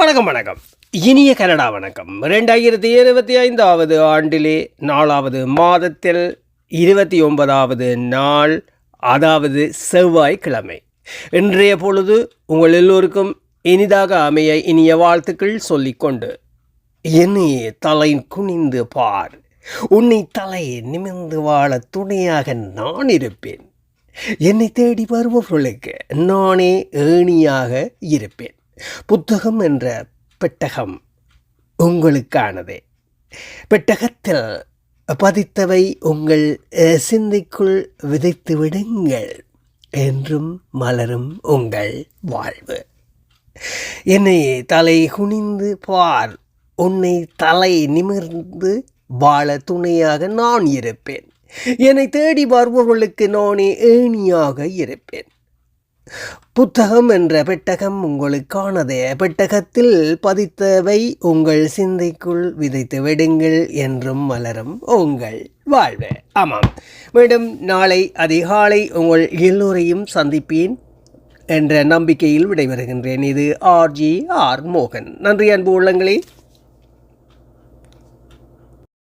வணக்கம் வணக்கம். இனிய கனடா வணக்கம். ரெண்டாயிரத்தி இருபத்தி ஐந்தாவது ஆண்டிலே நாலாவது மாதத்தில் இருபத்தி ஒன்பதாவது நாள் அதாவது செவ்வாய்க்கிழமை. இன்றைய பொழுது உங்கள் எல்லோருக்கும் இனிதாக அமைய இனிய வாழ்த்துக்கள் சொல்லிக்கொண்டு என்னையே தலை குனிந்து பார். உன்னை தலையை நிமிர்ந்து வாழ துணையாக நான் இருப்பேன். என்னை தேடி வருபவர்களுக்கு நானே ஏணியாக இருப்பேன். புத்தகம் என்ற பெட்டகம் உங்களுக்கானதே. பெட்டகத்தில் பதித்தவை உங்கள் சிந்தைக்குள் விதைத்து விடுங்கள் என்றும் மலரும் உங்கள் வாழ்வு. என்னை தலை குனிந்து பார் உன்னை தலை நிமிர்ந்து வாழ துணையாக நான் இருப்பேன். என்னை தேடி வருபவர்களுக்கு நானே ஏணியாக இருப்பேன். புத்தகம் என்ற பெட்டகம் உங்களுக்கானதே. பெட்டகத்தில் பதித்தவை உங்கள் சிந்தைக்குள் விதைத்து விடுங்கள் என்றும் மலரும் உங்கள் வாழ்வு. ஆமாம். மீண்டும் நாளை அதிகாலை உங்கள் எல்லோரையும் சந்திப்பேன் என்ற நம்பிக்கையில் விடைபெறுகின்றேன். இது ஆர்ஜி ஆர் மோகன். நன்றி அன்பு உள்ளங்களே.